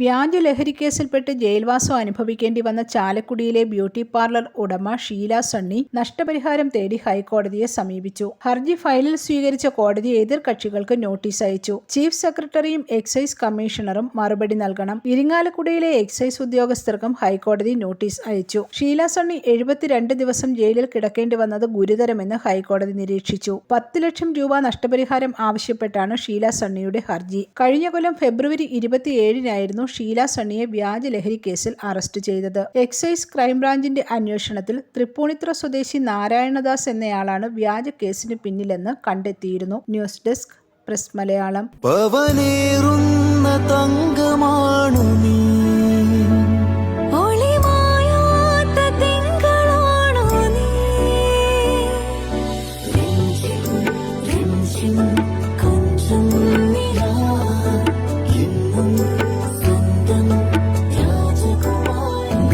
വ്യാജ ലഹരിക്കേസിൽപ്പെട്ട് ജയിൽവാസം അനുഭവിക്കേണ്ടി വന്ന ചാലക്കുടിയിലെ ബ്യൂട്ടി പാർലർ ഉടമ ഷീല സണ്ണി നഷ്ടപരിഹാരം തേടി ഹൈക്കോടതിയെ സമീപിച്ചു. ഹർജി ഫയലിൽ സ്വീകരിച്ച കോടതി എതിർകക്ഷികൾക്ക് നോട്ടീസ് അയച്ചു. ചീഫ് സെക്രട്ടറിയും എക്സൈസ് കമ്മീഷണറും മറുപടി നൽകണം. ഇരിങ്ങാലക്കുടയിലെ എക്സൈസ് ഉദ്യോഗസ്ഥർക്കും ഹൈക്കോടതി നോട്ടീസ് അയച്ചു. ഷീല സണ്ണി എഴുപത്തിരണ്ട് ദിവസം ജയിലിൽ കിടക്കേണ്ടി വന്നത് ഗുരുതരമെന്ന് ഹൈക്കോടതി നിരീക്ഷിച്ചു. പത്ത് ലക്ഷം രൂപ നഷ്ടപരിഹാരം ആവശ്യപ്പെട്ടാണ് ഷീല സണ്ണിയുടെ ഹർജി. കഴിഞ്ഞ കൊല്ലം ഫെബ്രുവരി ഇരുപത്തിയേഴിനായിരുന്നു ഷീല സണ്ണിയെ വ്യാജ ലഹരി കേസിൽ അറസ്റ്റ് ചെയ്തത്. എക്സൈസ് ക്രൈംബ്രാഞ്ചിന്റെ അന്വേഷണത്തിൽ തൃപ്പൂണിത്തുറ സ്വദേശി നാരായണദാസ് എന്നയാളാണ് വ്യാജ കേസിന് പിന്നിലെന്ന് കണ്ടെത്തിയിരുന്നു. News desk press Malayalam. തങ്കമാണു നീ. ഒളിമായാത്ത തിങ്കളാണോ